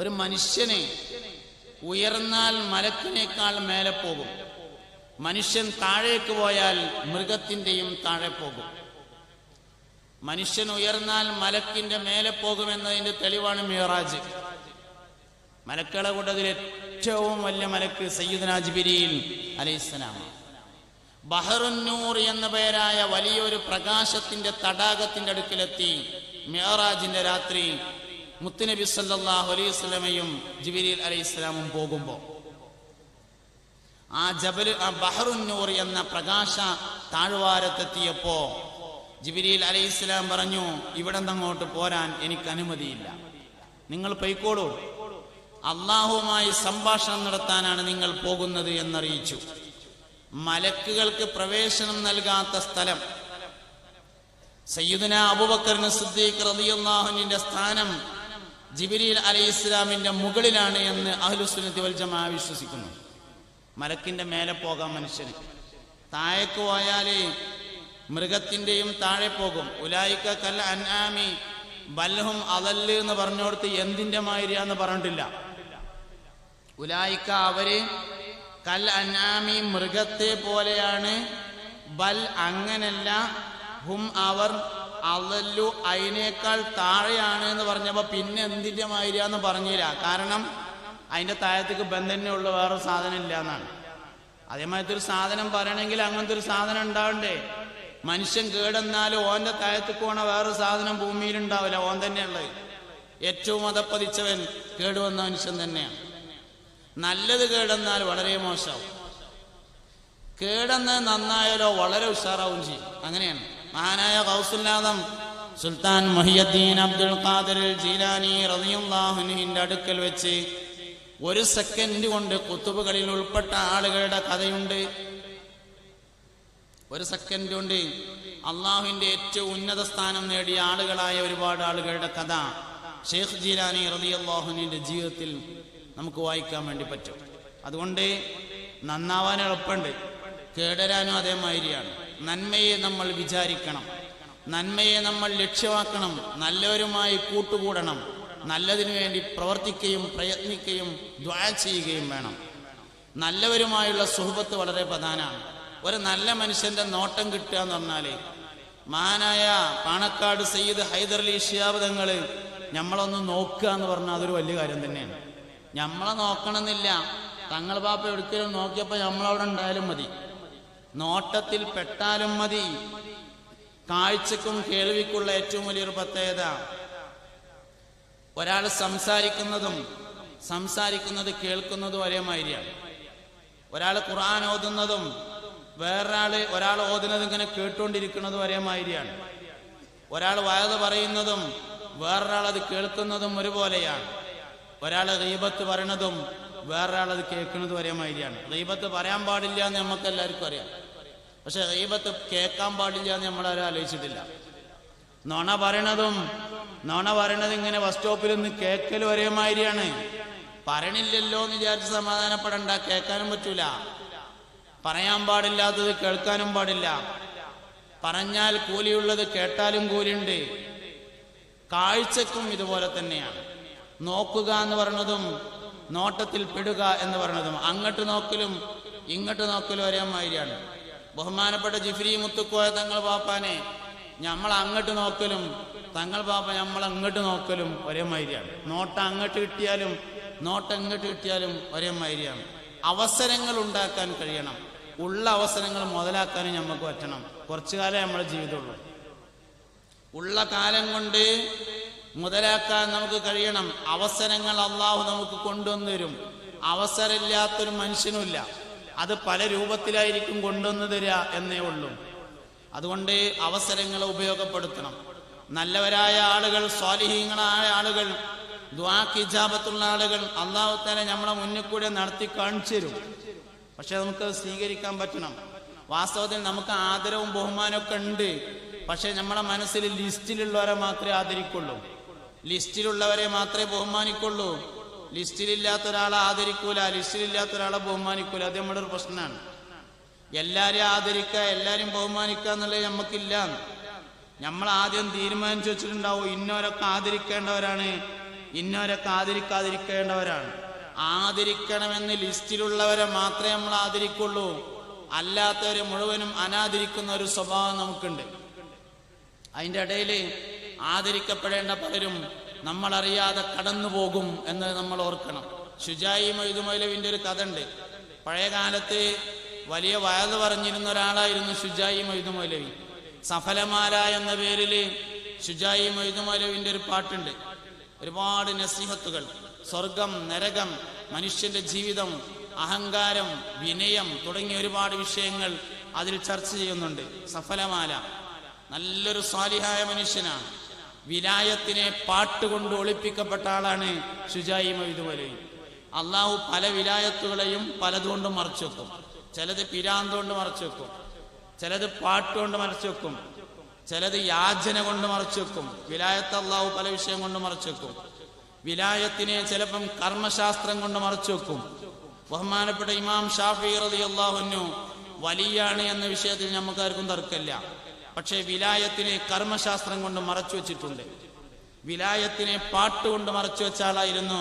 ഒരു മനുഷ്യനെ ഉയർന്നാൽ മലക്കിനേക്കാൾ മേലെ പോകും. മനുഷ്യൻ താഴേക്ക് പോയാൽ മൃഗത്തിന്റെയും താഴെ പോകും. മനുഷ്യൻ ഉയർന്നാൽ മലക്കിന്റെ മേലെ പോകുമെന്നതിന്റെ തെളിവാണ് മിയറാജ് മലക്കളെ കൂട്ടത്തിൽ ഏറ്റവും വലിയ മലക്ക് സയ്യിദ്ന ജിബിരിയിൽ അലൈഹിസ്സലാമാണ്. ബഹറുന്നൂർ എന്ന പേരായ വലിയൊരു പ്രകാശത്തിന്റെ തടാകത്തിന്റെ അടുക്കിലെത്തി മിയറാജിന്റെ രാത്രി മുത്തുനബി സല്ലാഹു അലൈഹി സ്വലമയും ജിബിരിൽ അലൈഹിസ്സലാമും പോകുമ്പോൾ ആ ജബൽ ആ ബഹറുന്നൂർ എന്ന പ്രകാശ താഴ്വാരത്തെത്തിയപ്പോ ജിബിരിൽ അലൈഹിസ്സലാം പറഞ്ഞു ഇവിടെ അങ്ങോട്ട് പോരാൻ എനിക്ക് അനുമതിയില്ല. നിങ്ങൾ പൊയ്ക്കോളൂ. അള്ളാഹുവുമായി സംഭാഷണം നടത്താനാണ് നിങ്ങൾ പോകുന്നത് എന്നറിയിച്ചു. മലക്കുകൾക്ക് പ്രവേശനം നൽകാത്ത സ്ഥലം. സയ്യിദുന അബുബക്കറിന് സിദ്ദീഖ് റതിയുള്ളാഹുനിന്റെ സ്ഥാനം ജിബിരിൽ അലൈഹി ഇസ്ലാമിന്റെ മുകളിലാണ് എന്ന് അഹ്ലുസുനത്തി വൽ വിശ്വസിക്കുന്നു. മലക്കിന്റെ മേലെ പോകാം മനുഷ്യന്. താഴേക്ക് പോയാലേ മൃഗത്തിന്റെയും താഴെ പോകും. ഉലായിക്ക കൽ അനാമി ബല്ലഹും അതല്ല് എന്ന് പറഞ്ഞോടത്ത് എന്തിന്റെ മാതിരിയാന്ന് പറഞ്ഞിട്ടില്ല. ഉലായിക്ക അവർ കൽ അനാമി മൃഗത്തെ പോലെയാണ്. ബൽ അങ്ങനല്ല. ഹും അവർ അവല്ലു അതിനേക്കാൾ താഴെയാണ് എന്ന് പറഞ്ഞപ്പോൾ പിന്നെ എന്തിന്റെ മാതിരിയാന്ന് പറഞ്ഞില്ല. കാരണം അതിന്റെ താഴത്തേക്ക് ബന്ധന്നെ ഉള്ള വേറെ സാധനം ഇല്ല എന്നാണ്. അതേമാതിരി ഒരു സാധനം പറയണമെങ്കിൽ അങ്ങനത്തെ ഒരു സാധനം ഉണ്ടാവണ്ടേ? മനുഷ്യൻ കേടെന്നാലും ഓന്റെ താഴത്തേക്ക് പോണ വേറെ സാധനം ഭൂമിയിൽ ഉണ്ടാവില്ല ഓൻ തന്നെയുള്ളത് ഏറ്റവും അതപ്പതിച്ചവൻ കേടുവന്ന മനുഷ്യൻ തന്നെയാണ്. നല്ലത് കേടെന്നാൽ വളരെ മോശമാവും. കേടെന്ന് നന്നായാലോ വളരെ ഉഷാറാവും ചെയ്യും. അങ്ങനെയാണ്. മഹാനായ കൗസുല്ലാദം Sultan Mohiyuddin Abdul Qadir Jilani റളിയല്ലാഹുവിന്റെ അടുക്കൽ വെച്ച് ഒരു സെക്കൻഡ് കൊണ്ട് കുത്തുബുകളിൽ ഉൾപ്പെട്ട ആളുകളുടെ കഥയുണ്ട്. ഒരു സെക്കൻഡ് കൊണ്ട് അള്ളാഹുവിന്റെ ഏറ്റവും ഉന്നത സ്ഥാനം നേടിയ ആളുകളായ ഒരുപാട് ആളുകളുടെ കഥ ഷെയ്ഖ് ജീലാനി റളിയല്ലാഹുവിന്റെ ജീവിതത്തിൽ നമുക്ക് വായിക്കാൻ വേണ്ടി പറ്റും. അതുകൊണ്ട് നന്നാവാൻ എളുപ്പമുണ്ട്. കേടരാനും അതേമാതിരിയാണ്. നന്മയെ നമ്മൾ വിചാരിക്കണം. നന്മയെ നമ്മൾ ലക്ഷ്യമാക്കണം. നല്ലവരുമായി കൂട്ടുകൂടണം. നല്ലതിനു വേണ്ടി പ്രവർത്തിക്കുകയും പ്രയത്നിക്കുകയും ദ്വാ ചെയ്യുകയും വേണം. നല്ലവരുമായുള്ള സുഹൃത്ത് വളരെ പ്രധാനമാണ്. ഒരു നല്ല മനുഷ്യന്റെ നോട്ടം കിട്ടുക എന്ന് പറഞ്ഞാൽ മഹാനായ പാണക്കാട് സയ്യിദ് ഹൈദർ അലി ഷിയാബ്ദങ്ങൾ നമ്മളൊന്ന് നോക്കുക എന്ന് പറഞ്ഞാൽ അതൊരു വലിയ കാര്യം തന്നെയാണ്. നമ്മളെ നോക്കണമെന്നില്ല. തങ്ങൾ പാപ്പ എടുക്കലും നോക്കിയപ്പോൾ നമ്മളവിടെ ഉണ്ടായാലും മതി. നോട്ടത്തിൽ പെട്ടാലും മതി. കാഴ്ചക്കും കേൾവിക്കുള്ള ഏറ്റവും വലിയൊരു പ്രത്യേകത ഒരാൾ സംസാരിക്കുന്നതും സംസാരിക്കുന്നത് കേൾക്കുന്നതും ഒരേ മാതിരിയാണ്. ഒരാൾ ഖുർആൻ ഓതുന്നതും വേറൊരാൾ ഒരാൾ ഓതുന്നത് ഇങ്ങനെ കേട്ടുകൊണ്ടിരിക്കുന്നതും ഒരേ മാതിരിയാണ്. ഒരാൾ വയത് പറയുന്നതും വേറൊരാൾ അത് കേൾക്കുന്നതും ഒരുപോലെയാണ്. ഒരാൾ റീബത്ത് പറയണതും വേറൊരാൾ ആളത് കേൾക്കുന്നത് ഒരേ മാതിരിയാണ്. റീബത്ത് പറയാൻ പാടില്ല എന്ന് നമുക്ക് എല്ലാവർക്കും അറിയാം. പക്ഷെ റീബത്ത് കേൾക്കാൻ പാടില്ല എന്ന് നമ്മളാരും ആലോചിച്ചിട്ടില്ല. നുണ പറയണതും നുണ പറയണത് ഇങ്ങനെ ബസ് സ്റ്റോപ്പിൽ നിന്ന് കേൾക്കലും ഒരേ മാതിരിയാണ്. പറയണില്ലല്ലോ എന്ന് വിചാരിച്ച് സമാധാനപ്പെടണ്ട കേൾക്കാനും പറ്റൂല. പറയാൻ പാടില്ലാത്തത് കേൾക്കാനും പാടില്ല. പറഞ്ഞാൽ കൂലിയുള്ളത് കേട്ടാലും കൂലിയുണ്ട്. കാഴ്ചക്കും ഇതുപോലെ തന്നെയാണ്. നോക്കുക എന്ന് പറയുന്നതും നോട്ടത്തിൽ പെടുക എന്ന് പറയുന്നതും അങ്ങോട്ട് നോക്കലും ഇങ്ങോട്ട് നോക്കലും ഒരേ മാതിരിയാണ്. ബഹുമാനപ്പെട്ട ജിഫ്രി മുത്തുക്കോയ തങ്ങൾ പാപ്പാനെ നമ്മൾ അങ്ങോട്ട് നോക്കലും തങ്ങൾ പാപ്പ നമ്മൾ അങ്ങോട്ട് നോക്കലും ഒരേ മാതിരിയാണ്. നോട്ടം അങ്ങോട്ട് കിട്ടിയാലും നോട്ട് ഇങ്ങോട്ട് കിട്ടിയാലും ഒരേ മാതിരിയാണ്. അവസരങ്ങൾ ഉണ്ടാക്കാൻ കഴിയണം. ഉള്ള അവസരങ്ങൾ മുതലാക്കാനും നമുക്ക് പറ്റണം. കുറച്ചു കാലം നമ്മുടെ ജീവിതമുള്ളൂ. ഉള്ള കാലം കൊണ്ട് മുതലാക്കാൻ നമുക്ക് കഴിയണം. അവസരങ്ങൾ അള്ളാഹു നമുക്ക് കൊണ്ടുവന്നുവരും അവസരമില്ലാത്തൊരു മനുഷ്യനുമില്ല. അത് പല രൂപത്തിലായിരിക്കും കൊണ്ടുവന്നു തരിക എന്നേ ഉള്ളൂ. അതുകൊണ്ട് അവസരങ്ങളെ ഉപയോഗപ്പെടുത്തണം. നല്ലവരായ ആളുകൾ സ്വാലിഹീങ്ങളായ ആളുകൾ ദ്വാക്ക് ഇജാബത്തുള്ള ആളുകൾ അള്ളാഹു തന്നെ നമ്മളെ മുന്നിൽ കൂടെ നടത്തി കാണിച്ചു തരും പക്ഷെ നമുക്ക് സ്വീകരിക്കാൻ പറ്റണം. വാസ്തവത്തിൽ നമുക്ക് ആദരവും ബഹുമാനമൊക്കെ ഉണ്ട്. പക്ഷെ നമ്മളെ മനസ്സിൽ ലിസ്റ്റിലുള്ളവരെ മാത്രമേ ആദരിക്കുള്ളൂ. ലിസ്റ്റിലുള്ളവരെ മാത്രമേ ബഹുമാനിക്കുള്ളൂ. ലിസ്റ്റിലില്ലാത്ത ഒരാളെ ആദരിക്കൂല ലിസ്റ്റിലില്ലാത്ത ഒരാളെ ബഹുമാനിക്കൂല. അത് നമ്മുടെ ഒരു പ്രശ്നമാണ്. എല്ലാരെയും ആദരിക്കുക എല്ലാവരും ബഹുമാനിക്കുക എന്നുള്ളത് നമുക്കില്ല നമ്മൾ ആദ്യം തീരുമാനിച്ചു വെച്ചിട്ടുണ്ടാവും ഇന്നവരൊക്കെ ആദരിക്കേണ്ടവരാണ്. ഇന്നവരൊക്കെ ആദരിക്കാതിരിക്കേണ്ടവരാണ്. ആദരിക്കണമെന്ന് ലിസ്റ്റിലുള്ളവരെ മാത്രമേ നമ്മൾ ആദരിക്കുള്ളൂ. അല്ലാത്തവരെ മുഴുവനും അനാദരിക്കുന്ന ഒരു സ്വഭാവം നമുക്കുണ്ട്. അതിന്റെ ഇടയിൽ ആദരിക്കപ്പെടേണ്ട പലരും നമ്മളറിയാതെ കടന്നു പോകും എന്ന് നമ്മൾ ഓർക്കണം. ഷുജായി മൊയ്തുമൊലവിന്റെ ഒരു കഥ ഉണ്ട് പഴയകാലത്ത് വലിയ വയത് പറഞ്ഞിരുന്ന ഒരാളായിരുന്നു ഷുജായി മൈതുമൈലവി സഫലമാല എന്ന പേരിൽ ഷുജായി മൊയ്തുമൊലവിന്റെ ഒരു പാട്ടുണ്ട്. ഒരുപാട് നസീഹത്തുകൾ. സ്വർഗം നരകം മനുഷ്യന്റെ ജീവിതം അഹങ്കാരം വിനയം തുടങ്ങിയ ഒരുപാട് വിഷയങ്ങൾ അതിൽ ചർച്ച ചെയ്യുന്നുണ്ട്. സഫലമാല. നല്ലൊരു സ്വാലിഹായ മനുഷ്യനാണ്. വിലായത്തിനെ പാട്ടുകൊണ്ട് ഒളിപ്പിക്കപ്പെട്ട ആളാണ് ഷുജായി ഇതുപോലെ. അള്ളാഹു പല വിലായത്തുകളെയും പലതുകൊണ്ട് മറച്ചു വെക്കും. ചിലത് പിരാന്തുകൊണ്ട് മറച്ചു വെക്കും. ചിലത് പാട്ടുകൊണ്ട് മറച്ചു വെക്കും. ചിലത് യാചന കൊണ്ട് മറച്ചു വെക്കും. വിലായത്ത് അള്ളാഹു പല വിഷയം കൊണ്ട് മറച്ചു വെക്കും. വിലായത്തിനെ ചിലപ്പം കർമ്മശാസ്ത്രം കൊണ്ട് മറച്ചു വെക്കും. ബഹുമാനപ്പെട്ട ഇമാം ഷാഫി റതി വലിയാണ് എന്ന വിഷയത്തിൽ നമുക്കാർക്കും തർക്കമില്ല. പക്ഷേ വിലായത്തിനെ കർമ്മശാസ്ത്രം കൊണ്ട് മറച്ചു വെച്ചിട്ടുണ്ട്. വിലായത്തിനെ പാട്ടുകൊണ്ട് മറച്ചു വെച്ചാലായിരുന്നു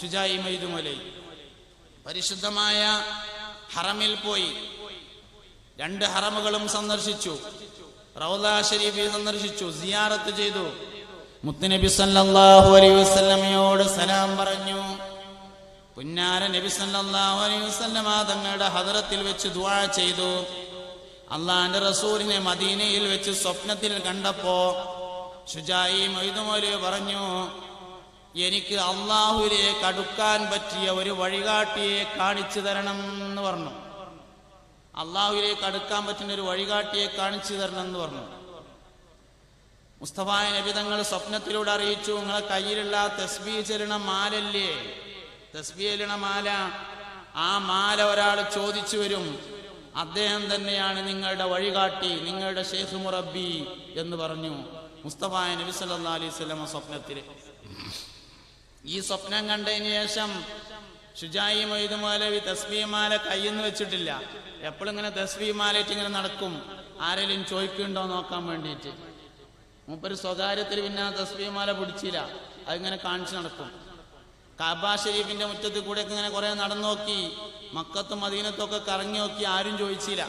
ഷുജായി മൈദുമലൈ പരിശുദ്ധമായ ഹറമിൽ പോയി. രണ്ട് ഹറമുകളും സന്ദർശിച്ചു. റൗദ ഷരീഫിൽ സന്ദർശിച്ചു. സിയാറത്ത് ചെയ്തു. മുത്തുനബി സല്ലല്ലാഹു അലൈഹി വസല്ലമയോട് സലാം പറഞ്ഞു. പുന്നാര നബി സല്ലല്ലാഹു അലൈഹി വസല്ലമ തങ്ങളുടെ ഹദറത്തിൽ വെച്ച് ദുആ ചെയ്തു. അള്ളാന്റെ റസൂലിനെ മദീനയിൽ വെച്ച് സ്വപ്നത്തിൽ കണ്ടപ്പോ ഷുജായി മൊയ്തുമോൽ പറഞ്ഞു എനിക്ക് അള്ളാഹുലെ അടുക്കാൻ പറ്റിയ ഒരു വഴികാട്ടിയെ കാണിച്ചു തരണം എന്ന് പറഞ്ഞു. അള്ളാഹുലെ അടുക്കാൻ പറ്റുന്ന ഒരു വഴികാട്ടിയെ കാണിച്ചു തരണം എന്ന് പറഞ്ഞു. മുസ്തഫായ നബി തങ്ങൾ സ്വപ്നത്തിലൂടെ അറിയിച്ചു നിങ്ങളെ കയ്യിലുള്ള തസ്ബീ ചെല്ലണ മാലല്ലേ? തസ്ബീ ചെല്ലണ മാല? ആ മാല ഒരാൾ ചോദിച്ചു വരും അദ്ദേഹം തന്നെയാണ് നിങ്ങളുടെ വഴികാട്ടി നിങ്ങളുടെ ഷേഖ് മുറബി എന്ന് പറഞ്ഞു മുസ്തഫായ നബി സല്ലാ അലൈഹി സ്വലമ സ്വപ്നത്തിൽ ഈ സ്വപ്നം കണ്ടതിന് ശേഷം ഷുജായി മൊയ്തുമോലവി തസ്ബീ മാല കയ്യെന്ന് വെച്ചിട്ടില്ല. എപ്പോഴും ഇങ്ങനെ തസ്ബീ മാലയിട്ട് ഇങ്ങനെ നടക്കും. ആരെങ്കിലും ചോദിക്കുന്നുണ്ടോ നോക്കാൻ വേണ്ടിയിട്ട്. മൂപ്പര് സ്വകാര്യത്തിൽ പിന്നെ ആ തസ്ബീ മാല പിടിച്ചില്ല. അതിങ്ങനെ കാണിച്ചു നടക്കും. കാബ ഷെരീഫിന്റെ മുറ്റത്ത് കൂടെ ഇങ്ങനെ കുറെ നടന്നു നോക്കി. മക്കത്തും മദീനത്തൊക്കെ കറങ്ങി നോക്കി ആരും ചോദിച്ചില്ല.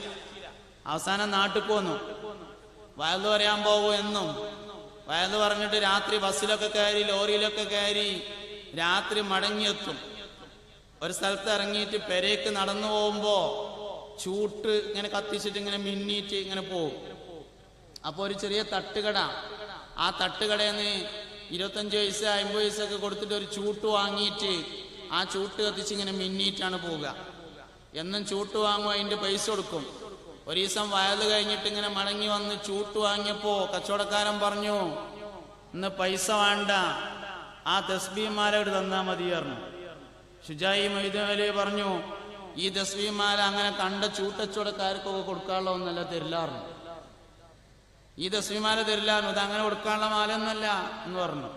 അവസാനം നാട്ടിൽ പോന്നു. വയത് പറയാൻ പോകൂ എന്നും. വയത് പറഞ്ഞിട്ട് രാത്രി ബസ്സിലൊക്കെ കയറി ലോറിയിലൊക്കെ കയറി രാത്രി മടങ്ങിയെത്തും. ഒരു സ്ഥലത്ത് ഇറങ്ങിയിട്ട് പെരേക്ക് നടന്നു പോകുമ്പോ ചൂട്ട് ഇങ്ങനെ കത്തിച്ചിട്ട് ഇങ്ങനെ മിന്നിട്ട് ഇങ്ങനെ പോകും അപ്പോൾ ഒരു ചെറിയ തട്ടുകട. ആ തട്ടുകടയിൽ നിന്ന് ഇരുപത്തഞ്ച് വയസ്സ് അമ്പത് വയസ്സൊക്കെ കൊടുത്തിട്ട് ഒരു ചൂട്ട് വാങ്ങിയിട്ട് ആ ചൂട്ട് കത്തിച്ച് ഇങ്ങനെ മിന്നിയിട്ടാണ് പോവുക. എന്നും ചൂട്ട് വാങ്ങും അതിന്റെ പൈസ കൊടുക്കും. ഒരു ദിവസം വയത് കഴിഞ്ഞിട്ട് ഇങ്ങനെ മടങ്ങി വന്ന് ചൂട്ട് വാങ്ങിയപ്പോ കച്ചവടക്കാരൻ പറഞ്ഞു ഇന്ന് പൈസ വേണ്ട. ആ തസ്ബീമാരോട് തന്നാ മതി പറഞ്ഞു. ഷുജായി മൈദലി പറഞ്ഞു ഈ തസ്ബിമാല അങ്ങനെ കണ്ട ചൂട്ടച്ചുടക്കാർക്കൊക്കെ കൊടുക്കാനുള്ള ഒന്നല്ല തരില്ലാറുണ്ട് ഈ തസ്ബീമാല തരില്ലാറുണ്ട് ഇത് അങ്ങനെ കൊടുക്കാനുള്ള മാല ഒന്നല്ല എന്ന് പറഞ്ഞു.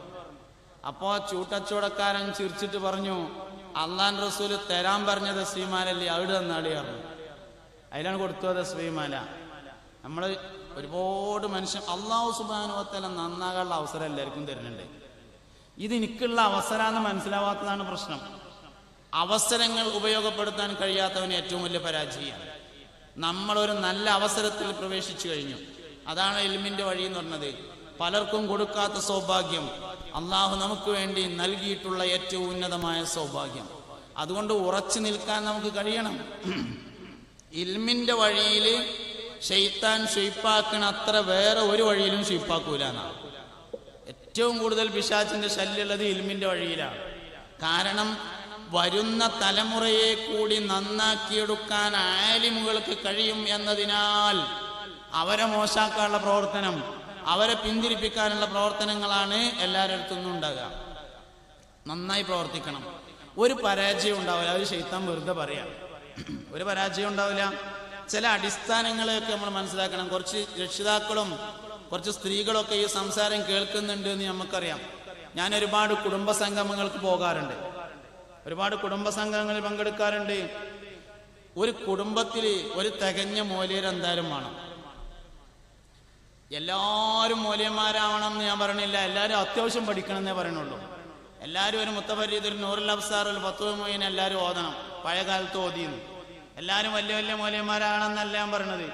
അപ്പോ ചൂട്ടച്ചവടക്കാരൻ ചിരിച്ചിട്ട് പറഞ്ഞു അള്ളാൻ റസൂൽ തരാൻ പറഞ്ഞ ശ്രീമാലല്ലേ അവിടെ തന്നാളി പറഞ്ഞു. അതിലാണ് കൊടുത്തത് ശ്രീമാല. നമ്മൾ ഒരുപാട് മനുഷ്യൻ അള്ളാഹു സുബാനുവത്തല നന്നാകാനുള്ള അവസരം എല്ലാവർക്കും തരുന്നുണ്ട്. ഇത് എനിക്കുള്ള അവസരമെന്ന് മനസ്സിലാവാത്തതാണ് പ്രശ്നം. അവസരങ്ങൾ ഉപയോഗപ്പെടുത്താൻ കഴിയാത്തവന് ഏറ്റവും വലിയ പരാജയമാണ്. നമ്മളൊരു നല്ല അവസരത്തിൽ പ്രവേശിച്ചു കഴിഞ്ഞു. അതാണ് എൽമിന്റെ വഴി എന്ന് പറഞ്ഞത്. പലർക്കും കൊടുക്കാത്ത സൗഭാഗ്യം. അള്ളാഹു നമുക്ക് വേണ്ടി നൽകിയിട്ടുള്ള ഏറ്റവും ഉന്നതമായ സൗഭാഗ്യം. അതുകൊണ്ട് ഉറച്ചു നിൽക്കാൻ നമുക്ക് കഴിയണം. ഇൽമിന്റെ വഴിയിൽ ഷെയ്ത്താൻ ഷെയ്പ്പാക്കണ അത്ര വേറെ ഒരു വഴിയിലും ഷെയ്പ്പാക്കൂല എന്നാണ് ഏറ്റവും കൂടുതൽ പിശാചിന്റെ ശല്യമുള്ളത് ഇൽമിന്റെ വഴിയിലാണ്. കാരണം വരുന്ന തലമുറയെ കൂടി നന്നാക്കിയെടുക്കാൻ ആലിമുകൾക്ക് കഴിയും എന്നതിനാൽ അവരെ മോശാക്കാനുള്ള പ്രവർത്തനം അവരെ പിന്തിരിപ്പിക്കാനുള്ള പ്രവർത്തനങ്ങളാണ് എല്ലാവരുടെ ഉണ്ടാകുക. നന്നായി പ്രവർത്തിക്കണം. ഒരു പരാജയം ഉണ്ടാവില്ല. അവർ ശൈത്താൻ വെറുതെ പറയാം. ഒരു പരാജയം ഉണ്ടാവില്ല. ചില അടിസ്ഥാനങ്ങളെയൊക്കെ നമ്മൾ മനസ്സിലാക്കണം. കുറച്ച് രക്ഷിതാക്കളും കുറച്ച് സ്ത്രീകളൊക്കെ ഈ സംസാരം കേൾക്കുന്നുണ്ട് എന്ന് നമുക്കറിയാം. ഞാൻ ഒരുപാട് കുടുംബ സംഗമങ്ങൾക്ക് പോകാറുണ്ട്. ഒരുപാട് കുടുംബ സംഘങ്ങളിൽ പങ്കെടുക്കാറുണ്ട്. ഒരു കുടുംബത്തിൽ ഒരു തികഞ്ഞ മൂല്യർ എന്തായാലും വേണം. എല്ലാവരും മൂല്യന്മാരാവണം എന്ന് ഞാൻ പറയണില്ല എല്ലാവരും അത്യാവശ്യം പഠിക്കണം എന്നേ പറയണുള്ളൂ എല്ലാവരും ഒരു മുത്തഫരീദുൽ നൂറുൽ ഒരു പത്ത് മൂന്ന് എല്ലാവരും ഓതണം. പഴയകാലത്ത് ഓതിയിരുന്നു. എല്ലാവരും വലിയ വലിയ മൂല്യന്മാരാണെന്നല്ല ഞാൻ പറയണത്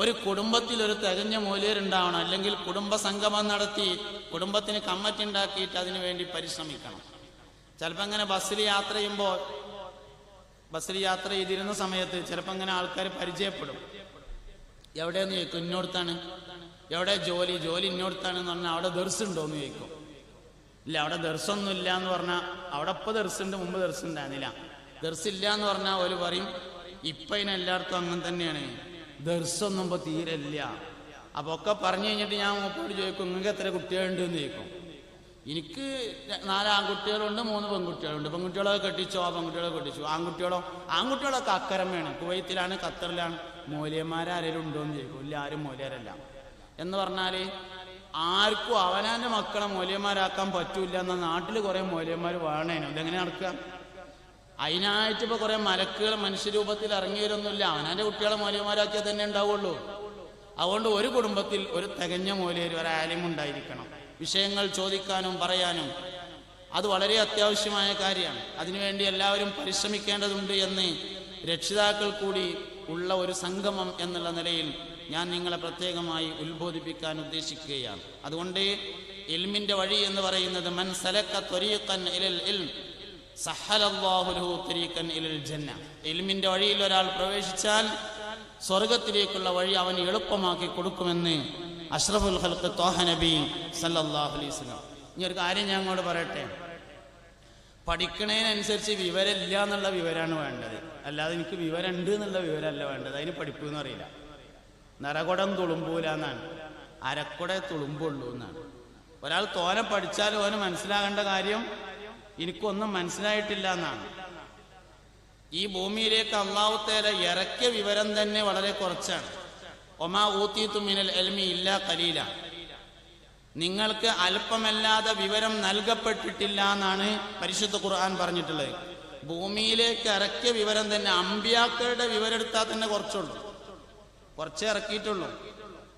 ഒരു കുടുംബത്തിൽ ഒരു തികഞ്ഞ മൂല്യരുണ്ടാവണം. അല്ലെങ്കിൽ കുടുംബ സംഗമം നടത്തി കുടുംബത്തിന് കമ്മറ്റി ഉണ്ടാക്കിയിട്ട് അതിനു വേണ്ടി പരിശ്രമിക്കണം. ചിലപ്പോൾ ഇങ്ങനെ ബസ്സിൽ യാത്ര ചെയ്യുമ്പോൾ ബസ്സിൽ യാത്ര ചെയ്തിരുന്ന സമയത്ത് ചിലപ്പോൾ ഇങ്ങനെ ആൾക്കാർ പരിചയപ്പെടും. എവിടെയെന്ന് ചോദിക്കും ഇന്നോടത്താണ്? എവിടെ ജോലി? ജോലി ഇന്നോടത്താണെന്ന് പറഞ്ഞാൽ അവിടെ ദർശുണ്ടോ എന്ന് ചോദിക്കും. ഇല്ല അവിടെ ദർശൊന്നും ഇല്ല എന്ന് പറഞ്ഞാൽ അവിടെ ഇപ്പൊ ദർശുണ്ട് മുമ്പ് ദർശുണ്ടായിരുന്നില്ല ദർശില്ല എന്ന് പറഞ്ഞാൽ ഒരു പറയും ഇപ്പൊ ഇതിന് എല്ലായിടത്തും അങ്ങനെ തന്നെയാണ്. ദർശൊന്നും ഇപ്പൊ തീരെ ഇല്ല അപ്പൊ ഒക്കെ പറഞ്ഞു കഴിഞ്ഞിട്ട് ഞാൻ മൂപ്പോട് ചോദിക്കും നിങ്ങൾക്ക് എത്ര കുട്ടികളുണ്ട്? എന്ന് ചോദിക്കും. എനിക്ക് നാല് ആൺകുട്ടികളുണ്ട് മൂന്ന് പെൺകുട്ടികളുണ്ട്. പെൺകുട്ടികളൊക്കെ കെട്ടിച്ചോ പെൺകുട്ടികളെ കെട്ടിച്ചു? ആൺകുട്ടികളോ? ആൺകുട്ടികളൊക്കെ അക്കരമയാണ് കുവൈത്തിലാണ് ഖത്തറിലാണ്. മൂല്യന്മാരാരെങ്കിലും ഉണ്ടോ എന്ന് ചോദിക്കും. ഇല്ല ആരും മൂല്യരല്ല. എന്ന് പറഞ്ഞാൽ ആർക്കും അവനാന്റെ മക്കളെ മൂല്യന്മാരാക്കാൻ പറ്റൂല എന്ന നാട്ടിൽ കുറെ മൂല്യന്മാർ വേണേനു. ഇതെങ്ങനെ നടക്കുക അതിനായിട്ട് ഇപ്പൊ കുറെ മലക്കുകൾ മനുഷ്യരൂപത്തിൽ ഇറങ്ങി വരുന്നില്ല അവനാന്റെ കുട്ടികളെ മൂല്യന്മാരാക്കിയാൽ തന്നെ ഉണ്ടാവുള്ളൂ. അതുകൊണ്ട് ഒരു കുടുംബത്തിൽ ഒരു തികഞ്ഞ മൂല്യർ ഒരു ആലിം ഉണ്ടായിരിക്കണം. വിഷയങ്ങൾ ചോദിക്കാനും പറയാനും. അത് വളരെ അത്യാവശ്യമായ കാര്യമാണ്. അതിനുവേണ്ടി എല്ലാവരും പരിശ്രമിക്കേണ്ടതുണ്ട് എന്ന് രക്ഷിതാക്കൾ കൂടി ഉള്ള ഒരു സംഗമം എന്നുള്ള നിലയിൽ ഞാൻ നിങ്ങളെ പ്രത്യേകമായി ഉത്ബോധിപ്പിക്കാൻ ഉദ്ദേശിക്കുകയാണ്. അതുകൊണ്ട് ഇൽമിന്റെ വഴി എന്ന് പറയുന്നത് മൻ സലക്ക ത്വരീഖൻ ജന്ന. ഇൽമിന്റെ വഴിയിൽ ഒരാൾ പ്രവേശിച്ചാൽ സ്വർഗത്തിലേക്കുള്ള വഴി അവൻ എളുപ്പമാക്കി കൊടുക്കുമെന്ന് അഷ്റഫുൽ ഹൽക്ക് തോഹ നബി സല്ലാഹു അലൈഹി ഇനി ഒരു കാര്യം ഞാൻ അങ്ങോട്ട് പറയട്ടെ. പഠിക്കണതിനനുസരിച്ച് വിവരമില്ല എന്നുള്ള വിവരമാണ് വേണ്ടത്. അല്ലാതെ എനിക്ക് വിവരമുണ്ട് എന്നുള്ള വിവരമല്ല വേണ്ടത്. അതിന് പഠിപ്പ് എന്ന് അറിയില്ല നരകുടം തുളുമ്പൂല എന്നാണ് അരക്കുട തുളുമ്പുള്ളൂ എന്നാണ്. ഒരാൾ തോനെ പഠിച്ചാൽ ഓന് മനസ്സിലാകേണ്ട കാര്യം എനിക്കൊന്നും മനസ്സിലായിട്ടില്ല എന്നാണ് ഈ ഭൂമിയിലേക്ക് അള്ളാഹുത്തേല ഇറക്കിയ വിവരം തന്നെ വളരെ കുറച്ചാണ്. ഒമാ ഊത്തീത്തു മിനൽ എൽമി ഇല്ല കലീല. നിങ്ങൾക്ക് അല്പമല്ലാതെ വിവരം നൽകപ്പെട്ടിട്ടില്ല എന്നാണ് പരിശുദ്ധ ഖുർആൻ പറഞ്ഞിട്ടുള്ളത്. ഭൂമിയിലേക്ക് ഇറക്കിയ വിവരം തന്നെ അമ്പ്യാക്കളുടെ വിവരം എടുത്താൽ തന്നെ കുറച്ചുള്ളൂ. കുറച്ചേ ഇറക്കിയിട്ടുള്ളൂ.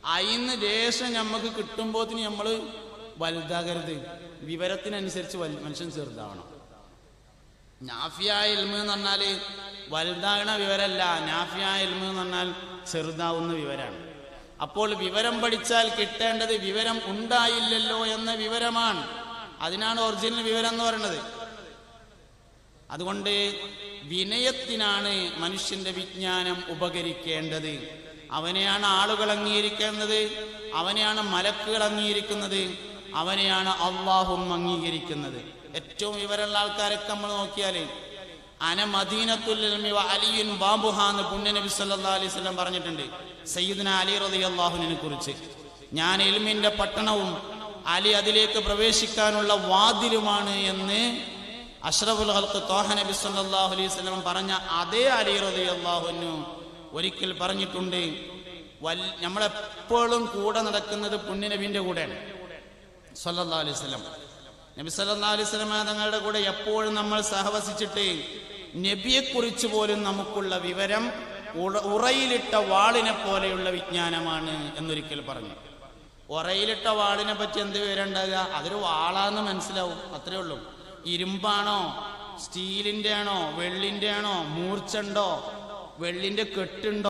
അയിന്ന് ലേശം നമുക്ക് കിട്ടുമ്പോത്തിന് നമ്മൾ വലുതാകരുത്. വിവരത്തിനനുസരിച്ച് മനുഷ്യൻ ചെറുതാവണം. നാഫിയായ ഇൽമ എന്ന് പറഞ്ഞാൽ വലുതാകണ വിവരമല്ല നാഫിയായ ഇൽമ എന്ന് പറഞ്ഞാൽ ചെറുതാവുന്ന വിവരമാണ് അപ്പോൾ വിവരം പഠിച്ചാൽ കിട്ടേണ്ടത് വിവരം ഉണ്ടായില്ലല്ലോ എന്ന വിവരമാണ്. അതിനാണ് ഒറിജിനൽ വിവരം എന്ന് പറയുന്നത് അതുകൊണ്ട് വിനയത്തിനാണ് മനുഷ്യന്റെ വിജ്ഞാനം ഉപകരിക്കേണ്ടത്. അവനെയാണ് ആളുകൾ അംഗീകരിക്കുന്നത് അവനെയാണ് മലക്കുകൾ അംഗീകരിക്കുന്നത് അവനെയാണ് അള്ളാഹും അംഗീകരിക്കുന്നത്. ഏറ്റവും വിവരമുള്ള ആൾക്കാരൊക്കെ നമ്മൾ നോക്കിയാൽ അന മദീനത്തുൽ അലിയുൻ ബാബുഹ എന്ന് പുണ്യ നബി സല്ലല്ലാഹു അലൈഹി വസല്ലം പറഞ്ഞിട്ടുണ്ട്. സയ്യിദ്ന അലി റളിയല്ലാഹുവിനെ കുറിച്ച്. ഞാൻ എൽമിന്റെ പട്ടണവും അലി അതിലേക്ക് പ്രവേശിക്കാനുള്ള വാതിലുമാണ് എന്ന് അഷ്റഫുൽ ഹൽക്ക് തോഹ നബി സല്ലല്ലാഹു അലൈഹി വസല്ലം പറഞ്ഞ അതേ അലി റളിയല്ലാഹുവിനു ഒരിക്കൽ പറഞ്ഞിട്ടുണ്ട് നമ്മളെപ്പോഴും കൂടെ നടക്കുന്നത് പുണ്യനബിന്റെ കൂടെയാണ്. സല്ലാ അലൈഹി വസല്ലം. നബി സല്ലാ അലൈഹി വസല്ലം തങ്ങളുടെ കൂടെ എപ്പോഴും നമ്മൾ സഹവസിച്ചിട്ട് നബിയെക്കുറിച്ച് പോലും നമുക്കുള്ള വിവരം ഉറ- ഉറയിലിട്ട വാളിനെ പോലെയുള്ള വിജ്ഞാനമാണ് എന്നൊരിക്കൽ പറഞ്ഞു. ഉറയിലിട്ട വാളിനെ പറ്റി എന്ത് വിവരം ഉണ്ടാകുക അതൊരു വാളാന്ന് മനസ്സിലാവും അത്രേ ഉള്ളൂ. ഇരുമ്പാണോ? സ്റ്റീലിന്റെ ആണോ വെള്ളിന്റെ ആണോ മൂർച്ചുണ്ടോ വെള്ളിന്റെ കെട്ടുണ്ടോ?